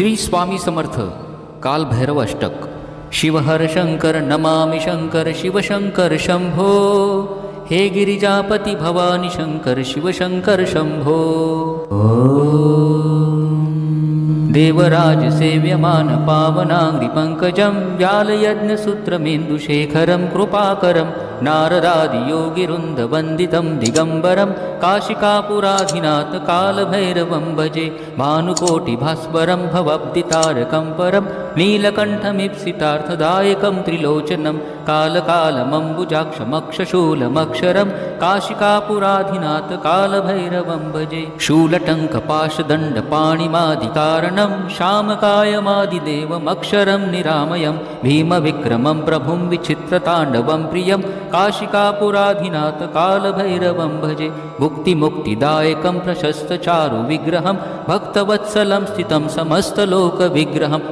श्री स्वामी समर्थ काल भैरव अष्टक. शिवहर शंकर नमामि शंकर शिवशंकर शंभो. हे गिरिजापती भवानी शंकर शिवशंकर शंभो. देवराज सेव्यमान पावनाङ्घ्रिपङ्कजं व्यालयज्ञसूत्रमेन्दुशेखरं कृपाकरं नारदादियोगिरुन्दवन्दितं दिगम्बरं काशिकापुराधिनाथ कालभैरवं भजे भवब्दितारकं परं नीलकण्ठमीप्सितार्थदायकं त्रिलोचनं कालकालमम्बुजाक्षमक्षशूलमक्षरं काशिकापुराधिनाथ कालभैरवं भजे। शूलटङ्कपाशदण्डपाणिमादिकारणं श्यामकायमादिदेवमक्षरं निरामयं भीमविक्रमं प्रभुं विचित्रताण्डवं प्रियं काशिकापुराधिनाथ कालभैरवं भजे। मुक्तिमुक्तिदायकं प्रशस्तचारुविग्रहं भक्तवत्सलं स्थितं समस्तलोकविग्रहं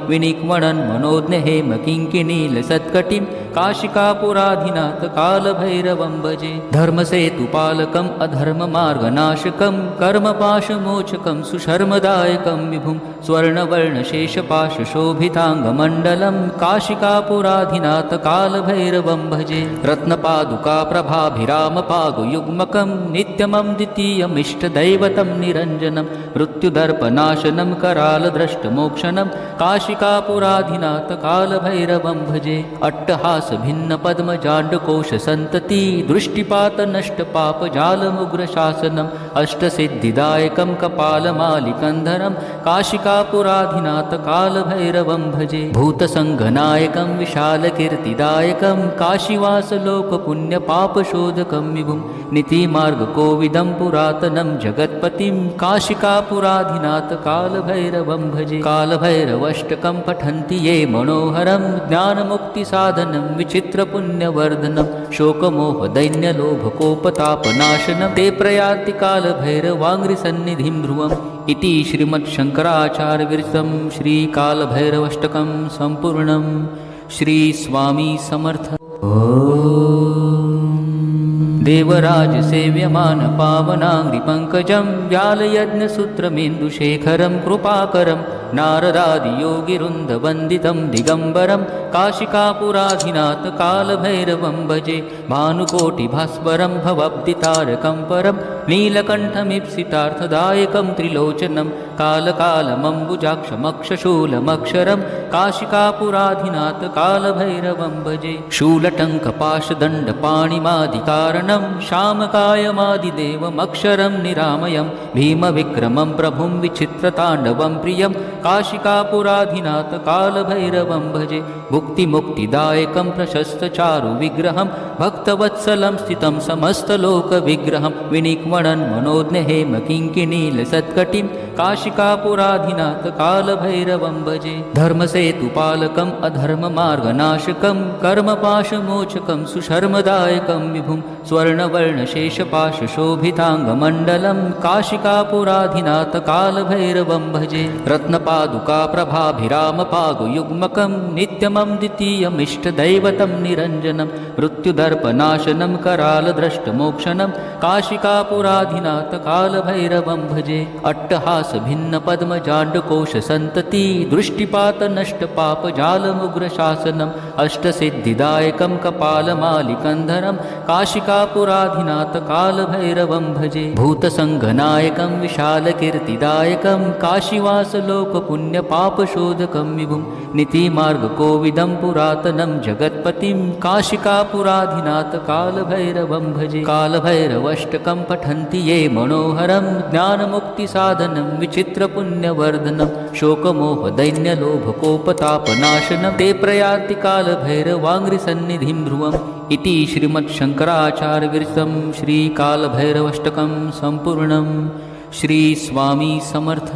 विनिक्मणन् मनोज्ञहेम किङ्किणीलसत्कटिं काशिकापुराधिनाथ कालभैरवं भजे। धर्मसेतुपालकम् अधर्ममार्गनाशकं कर्मपाशमोचकं सुशर्मदायकं विभुं स्वर्णवर्णशेषपाशशोभिताङ्गमण्डलं काशिकापुराधिनाथ कालभैरवं भजे। रत्नपादुकाप्रभाभिरामपागुयुग्मकं नित्यमं द्वितीयमिष्टदैवतं निरञ्जनं। मृत्युदर्पनाशनं करालद्रष्टमोक्षणं काशिकापुराधिनाथ कालभैरवं भजे अट्टहासभिन्नपद्मजाण्डकोशसन्तति दृष्टिपातनष्टपापजालमुग्रशासनम् अष्टसिद्धिदायकं कपालमालिकन्धरं काशिकापुराधिनाथ कालभैरवं भजे भूतसङ्घनायकं विशालकीर्तिदायकं काशीवासलोकपुण्यपापशोधकं विभुं नीतिमार्गकोविदं पुरातनं जगत्पतिं काशिकापुराधिनाथ कालभैरवं भजे कालभैरवष्टकं पठन्ति ये मनोहरं ज्ञानमुक्तिसाधनं विचित्रपुण्यवर्धनं शोकमोहदैन्यलोभकोपतापनाशनं ते प्रयाति कालभैरवाङ्घ्रिसन्निधिं ध्रुवम् इति श्रीमच्छङ्कराचार्यविरचितं श्रीकालभैरवष्टकं सम्पूर्णं। श्रीस्वामी समर्थ। देवराज सेव्यमान पावनाङ्घ्रिपङ्कजं व्यालयज्ञसूत्रमेन्दुशेखरं कृपाकरं नारदादियोगिरुन्दवन्दितं दिगम्बरं काशिकापुराधिनाथ कालभैरवं भजे भानुकोटिभास्वरं भवब्दितारकं परं नीलकण्ठमीप्सितार्थदायकं त्रिलोचनं कालकालमम्बुजाक्षमक्षशूलमक्षरं काशिकापुराधिनाथ कालभैरवं भजे। शूलटङ्कपाशदण्डपाणिमादिकारणं श्यामकायमादिदेवमक्षरं निरामयं भीमविक्रमं प्रभुं विचित्रताण्डवं प्रियं काशिकापुराधिनाथ कालभैरवं भजे। मुक्तिमुक्तिदायकं प्रशस्तचारुविग्रहं भक्तवत्सलं स्थितं समस्तलोकविग्रहं किङ्किणीलसत्कटिं काशिकापुराधिनाथ कालभैरवं भजे। धर्मसेतुपालकम् अधर्ममार्गनाशकं कर्मपाशमोचकं सुशर्मदायकं विभुं स्वर्णवर्णशेषपाशशोभिताङ्गमण्डलं काशिकापुराधिनाथ कालभैरवं भजे। रत्नपादुकाप्रभाभिरामपागुयुग्मकं नित्यमं द्वितीयमिष्टदैवतं निरञ्जनं मृत्युदर्पनाशनं करालद्रष्टमोक्षणं काशिकापुराधिनाथ कालभैरवं भजे अट्टहासभिन्नपद्मजाण्डकोशसन्तति दृष्टिपातनष्टपापजालमुग्रशासनम् अष्टसिद्धिदायकं कपालमालिकन्धरं काशिकापुराधिनाथ काल कालभैरवं भजे भूतसङ्घनायकं विशालकीर्तिदायकं काशीवासलोकपुण्यपापशोधकं विभुं नीतिमार्गकोविदं पुरातनं जगत्पतिं काशिकापुराधिनाथ कालभैरवं भजे कालभैरवष्टकं पठन्ति ये मनोहरं ज्ञानमुक्तिसाधनं विचित्रपुण्यवर्धनं शोकमोहदैन्यलोभकोपतापनाशनं ते प्रयाति कालभैरवाङ्घ्रिसन्निधिं ध्रुवम् इति श्रीमच्छङ्कराचार्यविरचितं श्रीकालभैरवष्टकं सम्पूर्णं श्रीस्वामी समर्थ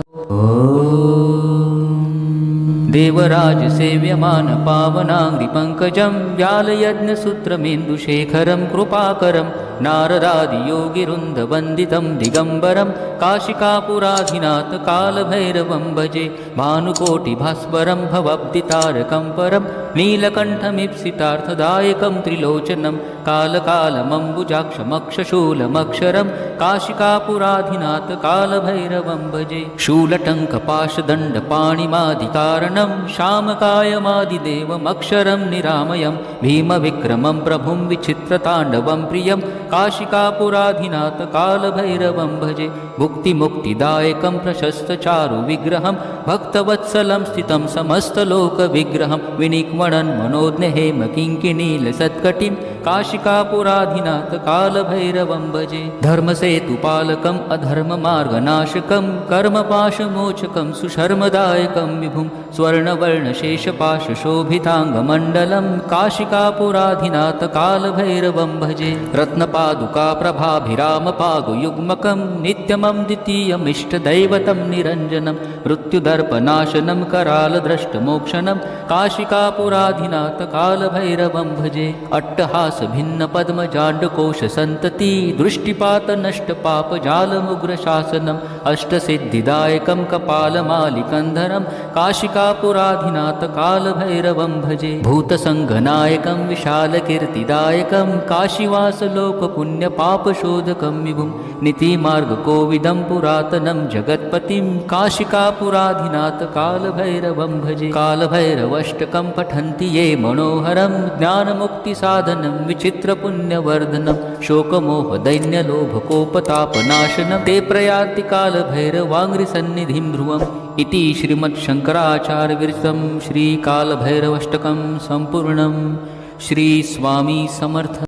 देवराजसेव्यमान पावनाङ्घ्रिपङ्कजं व्यालयज्ञसूत्रमेन्दुशेखरं कृपाकरम् नारदादियोगिरुन्दवन्दितं दिगम्बरं काशिकापुराधिनाथ कालभैरवं भजे भानुकोटिभास्वरं भवब्दितारकं परं नीलकण्ठमीप्सितार्थदायकं त्रिलोचनं कालकालमम्बुजाक्षमक्षशूलमक्षरं काशिकापुराधिनाथ कालभैरवं भजे। शूलटङ्कपाशदण्डपाणिमादिकारणं श्यामकायमादिदेवमक्षरं निरामयं भीमविक्रमं प्रभुं विचित्रताण्डवं प्रियं काशिकापुराधिनाथ कालभैरवं भजे। भुक्तिमुक्तिदायकं प्रशस्तचारुविग्रहं भक्तवत्सलं स्थितं समस्तलोकविग्रहं विनिक्मणन् मनोज्ञहेमकिङ्किणीलसत्कटिं काशिकापुराधिनाथ कालभैरवं भजे। धर्मसेतुपालकम् अधर्ममार्गनाशकं कर्मपाशमोचकं सुशर्मदायकं विभुं स्वर्णवर्णशेषपाशशोभिताङ्गमण्डलं काशिकापुराधिनाथ कालभैरवं भजे। रत्नपादुकाप्रभाभिरामपागुयुग्मकं नित्यमं द्वितीयमिष्टदैवतं निरञ्जनं मृत्युदर्पनाशनं करालद्रष्टमोक्षणं धिनाल भैरवं भजे अट्टहास भिन्न पद्मजाण्डकोश संतति दृष्टिपात नष्ट पाप जालमुग्रशासनम् अष्टसिद्धिदायकं कपालमालिकन्धरं काशिकापुराधिनाथ कालभैरवं भजे भूतसङ्घनायकं विशालकीर्तिदायकं, काशिवासलोकपुण्यपापशोधकं विभुम विभुं नीतिमार्गकोविदं पुरातनं जगत्पतिं कालभैरवं भजे। कालभैरवष्टकं पठन्ति ये मनोहरं ज्ञानमुक्तिसाधनं विचित्रपुण्यवर्धनं शोकमोहदैन्यलोभकोपतापनाशनं। ते प्रयान्ति कालभैरवाङ्घ्रिसन्निधिं ध्रुवम् इति श्रीमच्छङ्कराचार्यविरचितं श्रीकालभैरवष्टकं सम्पूर्णं श्रीस्वामी समर्थ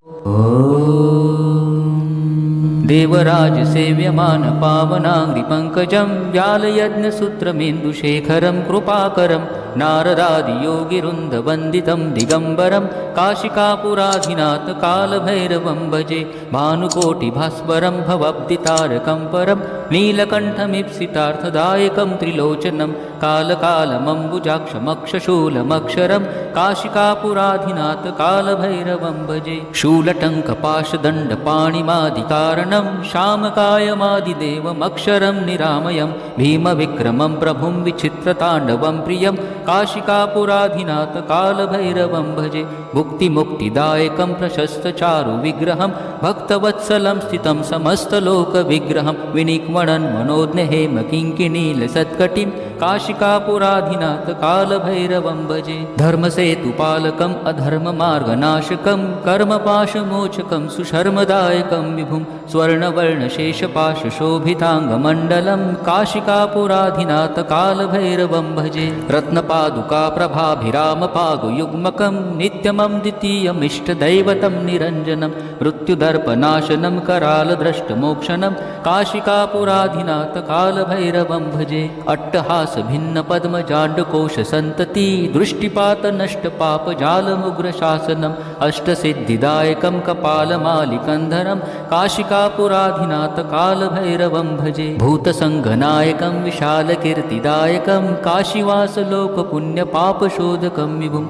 देवराज सेव्यमान पावनाग्निपङ्कजं व्यालयज्ञसूत्रमेन्दुशेखरं कृपाकरम्। नारदादियोगिरुन्दवन्दितं दिगम्बरं काशिकापुराधिनाथ कालभैरवं भजे भानुकोटिभास्वरं भवब्दितारकं परं नीलकण्ठमीप्सितार्थदायकं त्रिलोचनं कालकालमम्बुजाक्षमक्षशूलमक्षरं काशिकापुराधिनाथ कालभैरवं भजे। शूलटङ्कपाशदण्डपाणिमादिकारणं श्यामकायमादिदेवमक्षरं निरामयं भीमविक्रमं प्रभुं विचित्रताण्डवं प्रियं काशिकापुराधिनाथ कालभैरवं भजे। भुक्तिमुक्तिदायकं प्रशस्तचारुविग्रहं भक्तवत्सलं स्थितं समस्तलोकविग्रहं विनिक्मणन् मनोज्ञहेमकिङ्किणीलसत्कटिं काशिकापुराधिनाथ कालभैरवं भजे। धर्मसेतुपालकम् अधर्ममार्गनाशकं कर्मपाशमोचकं सुशर्मदायकं विभुं स्वर्णवर्णशेषपाशशोभिताङ्गमण्डलं काशिकापुराधिनाथ कालभैरवं भजे। रत्नपादुकाप्रभाभिरामपागुयुग्मकं नित्यमं द्वितीयमिष्टदैवतं निरञ्जनं मृत्युदर्पनाशनं करालद्रष्टमोक्षणं काशिकापुराधिनाथकालभैरवं भजे अट्टहासभिन्नपद्मजाण्डकोशसन्तति दृष्टिपातनष्टपापजालमुग्रशासनम् अष्टसिद्धिदायकं कपालमालिकन्धरं काशिकापुराधिनाथकालभैरवं भजे भूतसङ्घनायकं विशालकीर्तिदायकं काशीवासलोकपुण्यपापशोधकं विभुं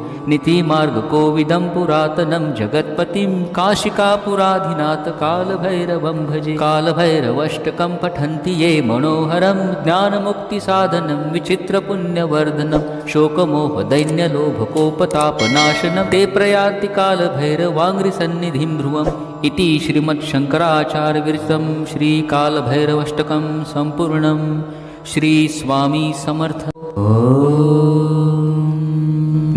नीतिमार्गकोविदं पुरातनं जगत्पतिं काशिकापुराधिनाथ कालभैरवं भजे। कालभैरवष्टकं पठन्ति ये मनोहरं ज्ञानमुक्तिसाधनं, विचित्रपुण्यवर्धनं, शोकमोहदैन्यलोभकोपतापनाशनं। ते प्रयान्ति कालभैरवाङ्घ्रिसन्निधिं ध्रुवम् इति श्रीमच्छङ्कराचार्यविरचितं श्रीकालभैरवष्टकं सम्पूर्णं। श्रीस्वामी समर्थ।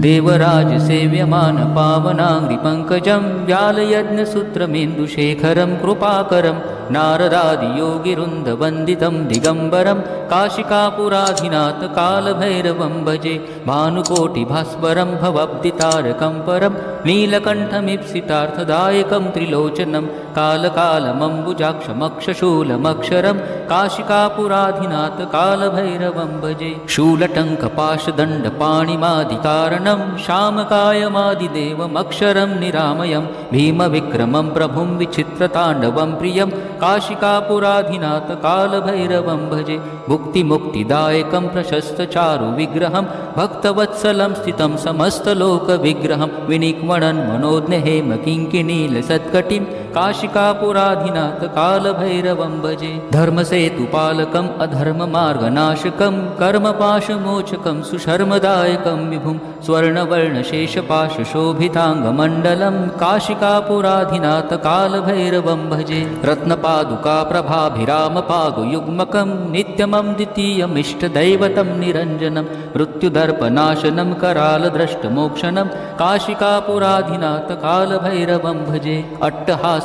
देवराज सेव्यमान पावनाङ्गिपङ्कजं व्यालयज्ञसूत्रमेन्दुशेखरं कृपाकरम् नारदादियोगिरुन्दवन्दितं दिगम्बरं काशिकापुराधिनाथ कालभैरवं भजे भानुकोटिभास्वरं भवब्दितारकं परं नीलकण्ठमीप्सितार्थदायकं त्रिलोचनं कालकालमम्बुजाक्षमक्षशूलमक्षरं काशिकापुराधिनाथ कालभैरवं भजे शूलटङ्कपाशदण्डपाणिमादिकारणं श्यामकायमादिदेवमक्षरं निरामयं भीमविक्रमं प्रभुं विचित्रताण्डवं प्रियं काशिकापुराधिनाथ कालभैरवं भजे। भुक्तिमुक्तिदायकं प्रशस्तचारुविग्रहं भक्तवत्सलं स्थितं समस्तलोकविग्रहं। विनिक्मणन् मनोज्ञहेमकिङ्किणीलसत्कटिं काशिकापुराधिनाथ कालभैरवं भजे। धर्मसेतुपालकम् अधर्ममार्गनाशकं कर्मपाशमोचकं सुशर्मदायकं विभुं स्वर्णवर्णशेषपाशशोभिताङ्गमण्डलं काशिकापुराधिनाथ कालभैरवं भजे। रत्नपादुकाप्रभाभिरामपागुयुग्मकं नित्यमं द्वितीयमिष्टदैवतं निरञ्जनं मृत्युदर्पनाशनं करालद्रष्टमोक्षणं काशिकापुराधिनाथ कालभैरवं भजे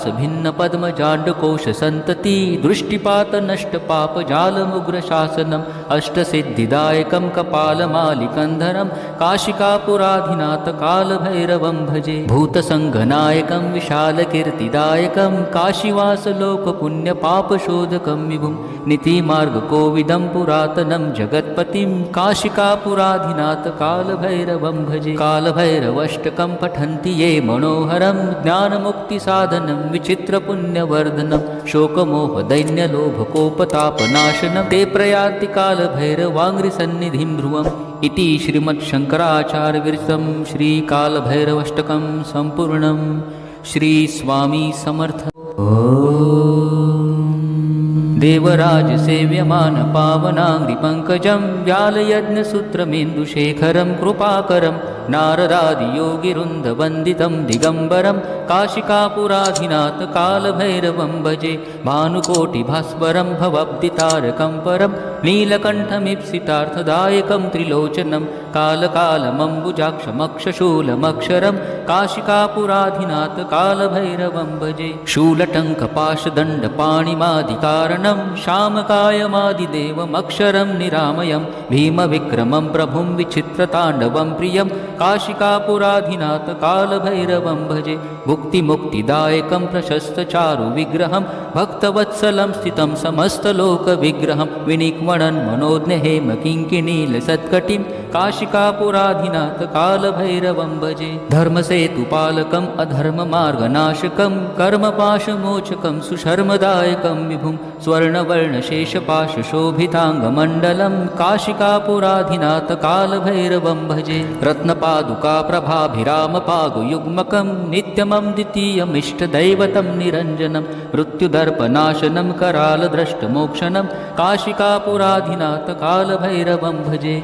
विलास भिन्न पद्मजाण्डकोश सन्तती दृष्टिपात नष्ट पाप जालमुग्रशासनम् अष्टसिद्धिदायकं कपालमालिकन्धरं काशिकापुराधिनाथकालभैरवं भजे। भूतसङ्घनायकं विशालकीर्तिदायकं काशिवासलोकपुण्यपापशोधकं विभुं नीतिमार्गकोविदं पुरातनं जगत्पतिं काशिकापुराधिनाथकालभैरवं भजे। कालभैरवष्टकं पठन्ति ये मनोहरं ज्ञानमुक्तिसाधनं विचित्रपुण्यवर्धनं शोकमोहदैन्यलोभकोपतापनाशनं ते प्रयान्ति कालभैरवाङ्घ्रिसन्निधिं ध्रुवम् इति श्रीमच्छङ्कराचार्यविरचितं श्रीकालभैरवष्टकं सम्पूर्णं श्रीस्वामी समर्थ। देवराजसेव्यमान पावनाङ्घ्रिपङ्कजं व्यालयज्ञसूत्रमेन्दुशेखरं कृपाकरं नारदादियोगिरुन्धवन्दितं दिगम्बरं काशिकापुराधिनाथ कालभैरवं भजे भवब्दितारकं परं नीलकण्ठमीप्सितार्थदायकं त्रिलोचनं कालकालमम्बुजाक्षमक्षशूलमक्षरं काशिकापुराधिनाथ कालभैरवं भजे शूलटङ्कपाशदण्डपाणिमादिकारणं श्यामकायमादिदेवमक्षरं निरामयं भीमविक्रमं प्रभुं विचित्रताण्डवं प्रियं काशिकापुराधिनाथ कालभैरवं भजे भुक्तिमुक्तिदायकं प्रशस्तचारुविग्रहं भक्तवत्सलं स्थितं समस्तलोकविग्रहं विनिक्मणन् मनोज्ञहेम किङ्किणीलसत्कटिं काशिकापुराधिनाथ कालभैरवं भजे। धर्मसेतुपालकम् अधर्ममार्गनाशकं कर्मपाशमोचकं सुशर्मदायकं विभुं स्वर्णवर्णशेषपाशशोभिताङ्गमण्डलं काशिकापुराधिनाथ कालभैरवं भजे। रत्नपादुकाप्रभाभिरामपागुयुग्मकं नित्यमं द्वितीयमिष्टदैवतं निरञ्जनं मृत्युदर्पनाशनं करालद्रष्टमोक्षणं काशिकापुराधिनाथ कालभैरवं भजे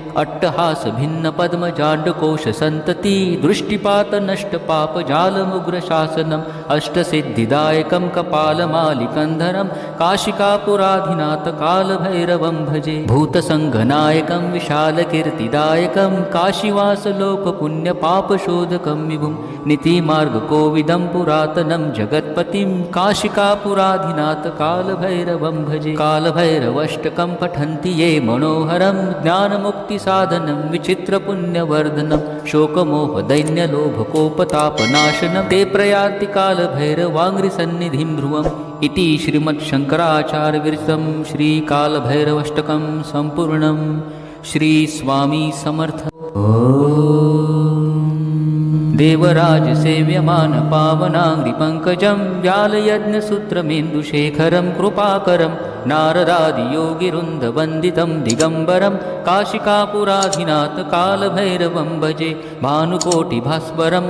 अट्टहासभिन्नपद्मजाण्डकोशसन्तति दृष्टिपातनष्टपापजालमुग्रशासनम् अष्टसिद्धिदायकं कपालमालिकन्धरं काशिकापुराधिनाथ कालभैरवं भजे। भूतसङ्घनायकं विशालकीर्तिदायकं काशीवासलोकपुण्यपापशोधकं विभुं नीतिमार्गकोविदं पुरातनं जगत्पतिं काशिकापुराधिनाथ कालभैरवं भजे। कालभैरवष्टकं पठन्ति ये मनोहरं ज्ञानमुक्तिसाधनं विचित्रपुण्यवर्धनं शोकमोहदैन्यलोभकोपतापनाशनं ते प्रयान्ति कालभैरवाङ्घ्रिसन्निधिं ध्रुवम्। इति श्रीमच्छङ्कराचार्यविरचितं श्रीकालभैरवष्टकं सम्पूर्णं श्रीस्वामी समर्थ। देवराजसेव्यमान पावनाङ्घ्रिपङ्कजं व्यालयज्ञसूत्रमेन्दुशेखरं कृपाकरं नारदादियोगिरुन्धवन्दितं दिगम्बरं काशिकापुराधिनाथ कालभैरवं भजे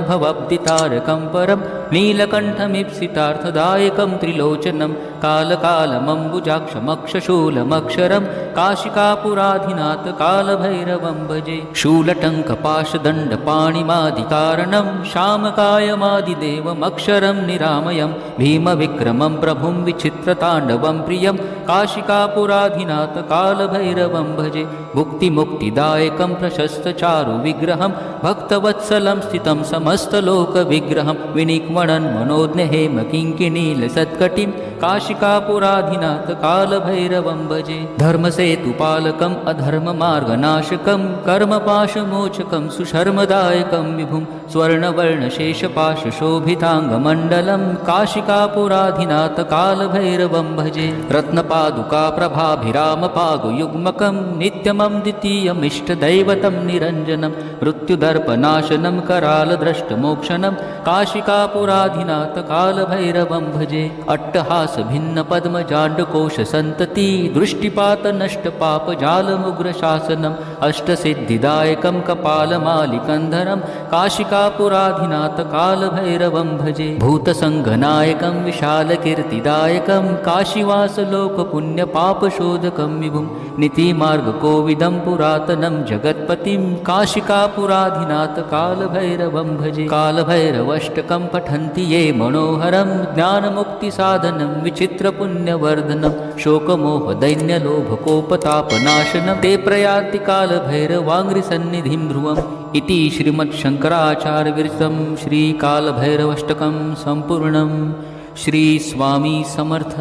भवब्दितारकं परं नीलकण्ठमीप्सितार्थदायकं त्रिलोचनं कालकालमम्बुजाक्षमक्षशूलमक्षरं काशिकापुराधिनाथ कालभैरवं भजे शूलटङ्कपाशदण्डपाणिमादिकारणं श्यामकायमादिदेवमक्षरं निरामयं भीमविक्रमं प्रभुं विचित्रताण्डवं प्रियं काशिकापुराधिनाथ कालभैरवं भजे भुक्तिमुक्तिदायकं प्रशस्तचारुविग्रहं भक्तवत्सलं स्थितं समस्तलोकविग्रहं विनिक्मणन् मनोज्ञहेम किङ्किणीलसत्कटिं काशिकापुराधिनाथ कालभैरवं भजे धर्मसेतुपालकम् अधर्ममार्गनाशकं कर्मपाशमोचकं सुशर्मदायकं विभुं स्वर्णवर्णशेषपाशशोभिताङ्गमण्डलं काशिकापुराधिनाथ कालभैरवं भजे रत्नपा रत्नपादुका प्रभाभिरामपागुयुग्मकं नित्यमं द्वितीयमिष्टदैवतं निरञ्जनं मृत्युदर्पनाशनं करालद्रष्टमोक्षणं काशिकापुराधिनाथ कालभैरवं भजे अट्टहासभिन्नपद्मजाण्डकोशसन्तति दृष्टिपातनष्टपापजालमुग्रशासनम् अष्टसिद्धिदायकं कपालमालिकन्धरं काशिकापुराधिनाथ कालभैरवं भजे भूतसङ्घनायकं विशालकीर्तिदायकं काशीवासलोकपुण्यपापशोधकं विभुं नीतिमार्गकोविदं पुरातनं जगत्पतिं कालभैरवं भजे कालभैरवष्टकं पठन्ति ये मनोहरं ज्ञानमुक्तिसाधनं, विचित्रपुण्यवर्धनं, शोकमोहदैन्यलोभकोपतापनाशनं। ते प्रयान्ति कालभैरवाङ्घ्रिसन्निधिं ध्रुवम् इति श्रीमच्छङ्कराचार्यविरचितं श्रीकालभैरवष्टकं सम्पूर्णं श्रीस्वामी समर्थ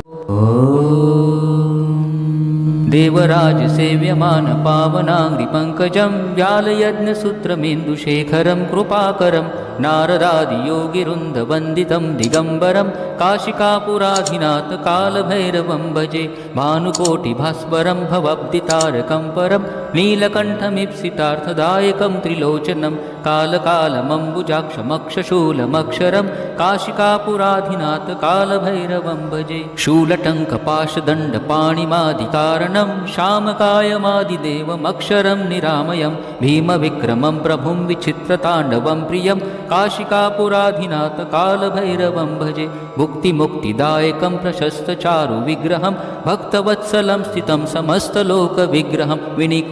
देवराजसेव्यमान पावनाङ्घ्रिपङ्कजं व्यालयज्ञसूत्रमेन्दुशेखरं कृपाकरं नारदादियोगिरुन्दवन्दितं दिगम्बरं काशिकापुराधिनाथ कालभैरवं भजे भानुकोटिभास्वरं भवब्दितारकं परं नीलकण्ठमीप्सितार्थदायकं त्रिलोचनं कालकालमम्बुजाक्षमक्षशूलमक्षरं काशिकापुराधिनाथ कालभैरवं भजे। शूलटङ्कपाशदण्डपाणिमादिकारणं श्यामकायमादिदेवमक्षरं निरामयं भीमविक्रमं प्रभुं विचित्रताण्डवं प्रियं काशिकापुराधिनाथ कालभैरवं भजे। भुक्तिमुक्तिदायकं प्रशस्तचारुविग्रहं भक्तवत्सलं स्थितं समस्तलोकविग्रहं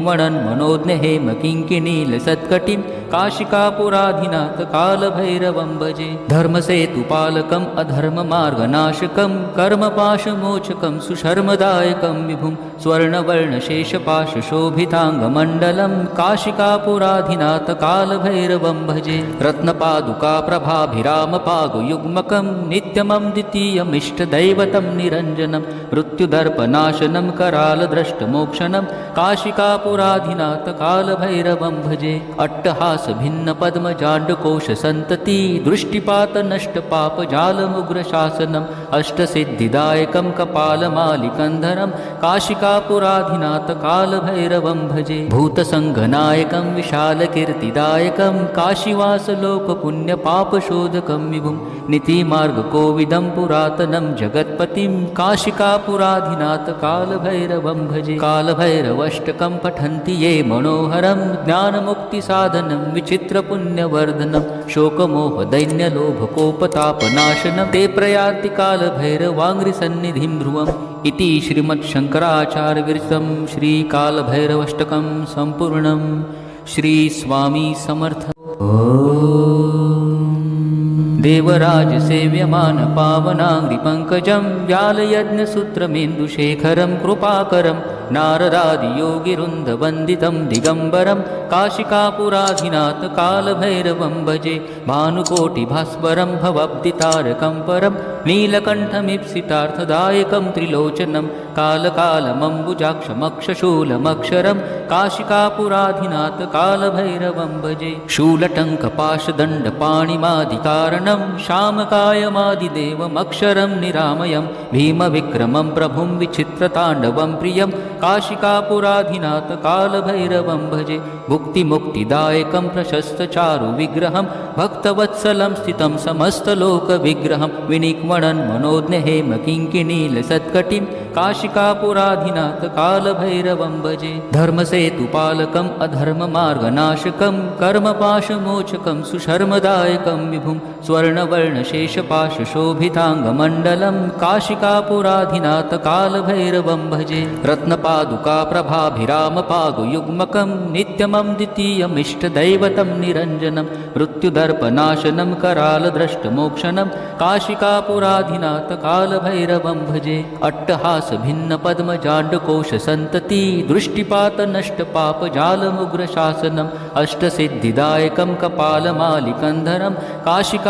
विनिक्मणन् मनोज्ञहेमकिङ्किनीलसत्कटिं काशिकापुराधिनाथ कालभैरवं भजे। धर्मसेतुपालकम् अधर्ममार्गनाशकं कर्मपाशमोचकं विभुं स्वर्णवर्णशेषपाशशोभिताङ्गमण्डलं काशिकापुराधिनाथ कालभैरवं भजे। रत्नपादुका प्रभाभिरामपागुयुग्मकं नित्यमं द्वितीयमिष्टदैवतं निरञ्जनं मृत्युदर्पनाशनं करालद्रष्टमोक्षणं काशिकापुराधिनाथ कालभैरवं भजे अट्टहास भिन्न पद्म जाण्डकोश सन्तति दृष्टिपात नष्ट अट्टहासभिन्नपद्मजाण्डकोशसन्तति दृष्टिपातनष्टपापजालमुग्रशासनम् अष्टसिद्धिदायकं कपालमालिकन्धरं काशिकापुराधिनाथ कालभैरवं भजे भूतसङ्घनायकं विशालकीर्तिदायकं, काशीवासलोकपुण्यपापशोधकं विभुं नीतिमार्गकोविदं पुरातनं जगत्पतिं काशिकापुराधिनाथ कालभैरवं भजे कालभैरवष्टकं पठन्ति ये मनोहरं ज्ञानमुक्तिसाधनं विचित्रपुण्यवर्धनं शोकमोहदैन्यलोभकोपतापनाशनं ते प्रयान्ति कालभैरवाङ्घ्रिसन्निधिं ध्रुवम् इति श्रीमच्छङ्कराचार्यविरचितं श्रीकालभैरवष्टकं सम्पूर्णं श्रीस्वामी समर्थ। देवराजसेव्यमान पावनाङ्घ्रिपङ्कजं व्यालयज्ञसूत्रमेन्दुशेखरं, कृपाकरं नारदादियोगिरुन्दवन्दितं दिगम्बरं काशिकापुराधिनाथ कालभैरवं भजे भवब्दितारकं परं नीलकण्ठमीप्सितार्थदायकं त्रिलोचनं कालकालमम्बुजाक्षमक्षशूलमक्षरं काशिकापुराधिनाथ कालभैरवं भजे। शूलटङ्कपाशदण्डपाणिमादिकारणं श्यामकायमादिदेवमक्षरं निरामयं भीमविक्रमं प्रभुं विचित्रताण्डवं प्रियं काशिकापुराधिनाथ कालभैरवं भजे भुक्तिमुक्तिदायकं प्रशस्तचारुविग्रहं भक्तवत्सलं स्थितं समस्तलोकविग्रहं विनिक्मणन् मनोज्ञहेमकिङ्किणीलसत्कटिं काशिकापुराधिनाथ कालभैरवं भजे। धर्मसेतुपालकम् अधर्ममार्गनाशकं कर्मपाशमोचकं सुशर्मदायकं विभुं स्वर्णवर्णशेषपाशशोभिताङ्गमण्डलं काशिकापुराधिनाथ कालभैरवं भजे रत्नपादुका प्रभाभिरामपागुयुग्मकं नित्यमं द्वितीयमिष्टदैवतं निरञ्जनं मृत्युदर्पनाशनं करालद्रष्टमोक्षणं काशिकापुराधिनाथ कालभैरवं भजे अट्टहासभिन्नपद्मजाण्डकोशसन्तति दृष्टिपातनष्टपापजालमुग्रशासनम् अष्टसिद्धिदायकं कपालमालिकन्धरं काशिकापुराधिनाथ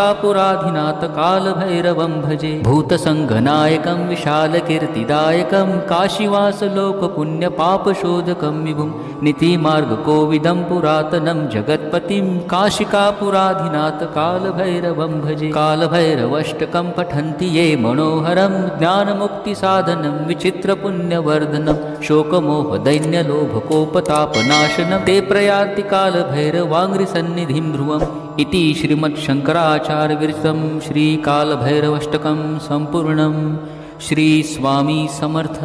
कालभैरवं भजे। भूतसङ्घनायकं विशालकीर्तिदायकं काशीवासलोकपुण्यपापशोधकं विभुं नीतिमार्गकोविदं पुरातनं जगत्पतिं काशिकापुराधिनाथ कालभैरवं भजे। कालभैरवष्टकं पठन्ति ये मनोहरं ज्ञानमुक्तिसाधनं विचित्रपुण्यवर्धनं शोकमोहदैन्यलोभकोपतापनाशनं। ते प्रयाति कालभैरवाङ्घ्रिसन्निधिं ध्रुवम्। इति श्रीमच्छङ्कराचार्यविरचितं श्रीकालभैरवष्टकं सम्पूर्णं श्रीस्वामी समर्थ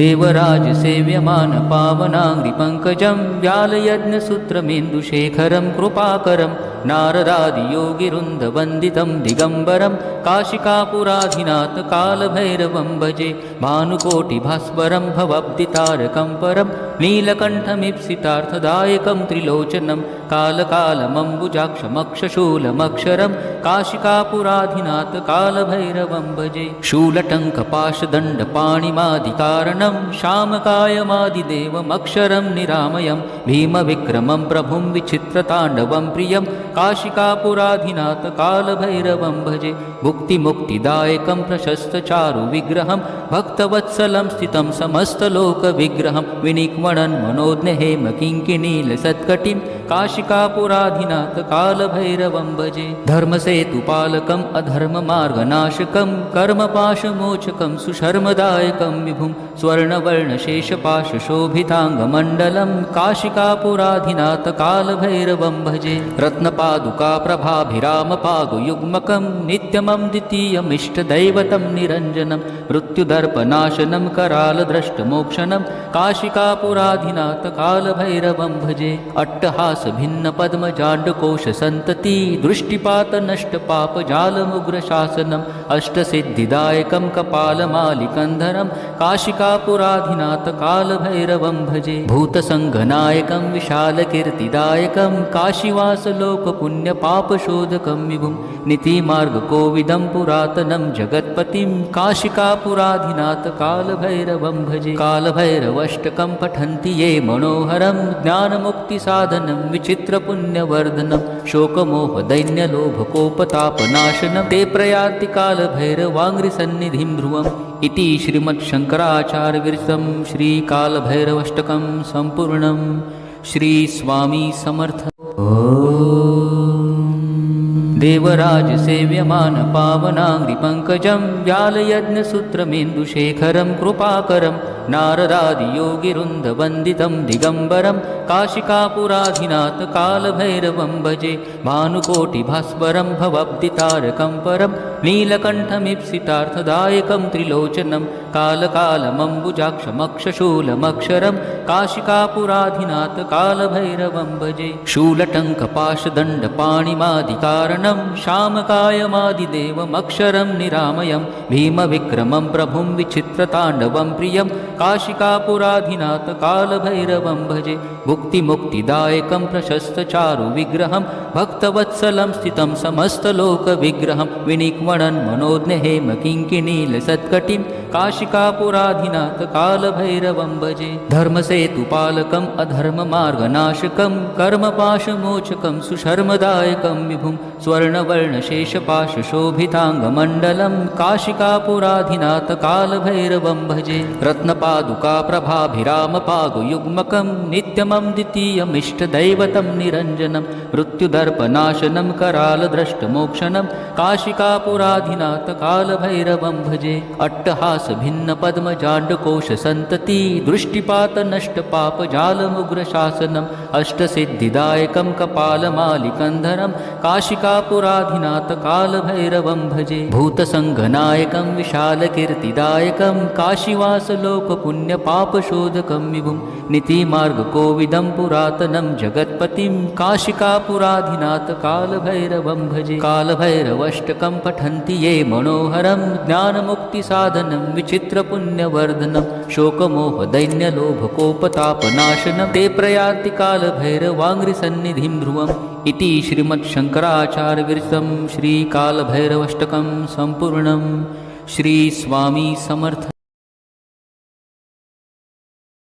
देवराजसेव्यमानपावनाङ्गिपङ्कजं व्यालयज्ञसूत्रमेन्दुशेखरं कृपाकरम् नारदादियोगिरुन्दवन्दितं दिगम्बरं काशिकापुराधिनाथ कालभैरवं भजे भवब्दितारकं परं नीलकण्ठमीप्सितार्थदायकं त्रिलोचनं कालकालमम्बुजाक्षमक्षशूलमक्षरं काशिकापुराधिनाथ कालभैरवं भजे शूलटङ्कपाशदण्डपाणिमादिकारणं श्यामकायमादिदेवमक्षरं निरामयं भीमविक्रमं प्रभुं विचित्रताण्डवं प्रियं काशिकापुराधिनाथ कालभैरवं भजे। भुक्तिमुक्तिदायकं प्रशस्तचारुविग्रहं भक्तवत्सलं स्थितं समस्तलोकविग्रहं। विनिक्वणन् मनोज्ञहेम किङ्किणीलसत्कटिं काशिकापुराधिनाथ कालभैरवं भजे। धर्मसेतुपालकम् अधर्ममार्गनाशकं कर्मपाशमोचकं सुशर्मदायकं विभुं स्वर्णवर्णशेषपाशशोभिताङ्गमण्डलं काशिकापुराधिनाथ कालभैरवं भजे। रत्नपादुकाप्रभाभिरामपागुयुग्मकं नित्यमं द्वितीयमिष्टदैवतं निरञ्जनं मृत्युदर्पनाशनं करालद्रष्टमोक्षणं काशिकापुराधिनाथ कालभैरवं भजे। अट्टहासभिन्नपद्मजाण्डकोशसन्तति दृष्टिपातनष्टपापजालमुग्रशासनम् अष्टसिद्धिदायकं कपालमालिकन्धरं काशिकापुराधिनाथ कालभैरवं भजे भूतसङ्घनायकं विशालकीर्तिदायकं काशीवासलोकपुण्यपापशोधकं विभुं नीतिमार्गकोविदं पुरातनं जगत्पतिं काशिकापुराधिनाथ कालभैरवं भजे कालभैरवष्टकं पठन्ति ये मनोहरं ज्ञानमुक्तिसाधनं विचित्रपुण्यवर्धनं शोकमोहदैन्यलोभकोपतापनाशनं ते प्रयान्ति कालभैरवाङ्घ्रिसन्निधिं ध्रुवम्। इति श्रीमच्छङ्कराचार्यविरचितं श्रीकालभैरवष्टकं सम्पूर्णं श्रीस्वामी समर्थ। देवराज सेव्यमान पावनाङ्घ्रिपङ्कजं व्यालयज्ञसूत्रमेन्दुशेखरं कृपाकरं नारदादियोगिरुन्दवन्दितं दिगम्बरं काशिकापुराधिनाथ कालभैरवं भजे भानुकोटिभास्वरं भवब्दितारकं परं नीलकण्ठमीप्सितार्थदायकं त्रिलोचनं कालकालमम्बुजाक्षमक्षशूलमक्षरं काशिकापुराधिनाथ कालभैरवं भजे। शूलटङ्कपाशदण्डपाणिमादिकारणं श्यामकायमादिदेवमक्षरं निरामयं भीमविक्रमं प्रभुं विचित्रताण्डवं प्रियं काशिकापुराधिनाथ कालभैरवं भजे। भुक्तिमुक्तिदायकं प्रशस्तचारुविग्रहं भक्तवत्सलं स्थितं समस्तलोकविग्रहं विनिक्वणन् मनोज्ञहेम किङ्किणीलसत्कटिं काशिकापुराधिनाथ कालभैरवं भजे। धर्मसेतुपालकम् अधर्ममार्गनाशकं कर्मपाशमोचकं सुशर्मदायकं विभुं स्वर्णवर्णशेषपाशशोभिताङ्गमण्डलं काशिकापुराधिनाथ कालभैरवं भजे रत्नपादुकाप्रभाभिरामपागुयुग्मकं नित्यमं द्वितीयमिष्टदैवतं निरञ्जनं मृत्युदर्पनाशनं करालद्रष्टमोक्षणं काशिकापुराधिनाथ कालभैरवं भजे अट्टहासभिन्नपद्मजाण्डकोशसन्तति दृष्टिपातनष्टपापजालमुग्रशासनम् अष्टसिद्धिदायकं कपालमालिकन्धरं काशिकापुराधिनाथ कालभैरवं भजे भूतसङ्घनायकं विशालकीर्तिदायकं काशिवासलोकपुण्यपापशोधकं विभुं नीतिमार्गकोविदं पुरातनं जगत्पतिं काशिकापुराधि कालभैरवं भजे कालभैरवष्टकं पठन्ति ये मनोहरं ज्ञानमुक्तिसाधनं विचित्रपुण्यवर्धनं शोकमोहदैन्यलोभकोपतापनाशनं ते प्रयान्ति कालभैरवाङ्घ्रिसन्निधिं ध्रुवम्। इति श्रीमच्छङ्कराचार्यविरचितं श्रीकालभैरवष्टकं सम्पूर्णं श्रीस्वामी समर्थ।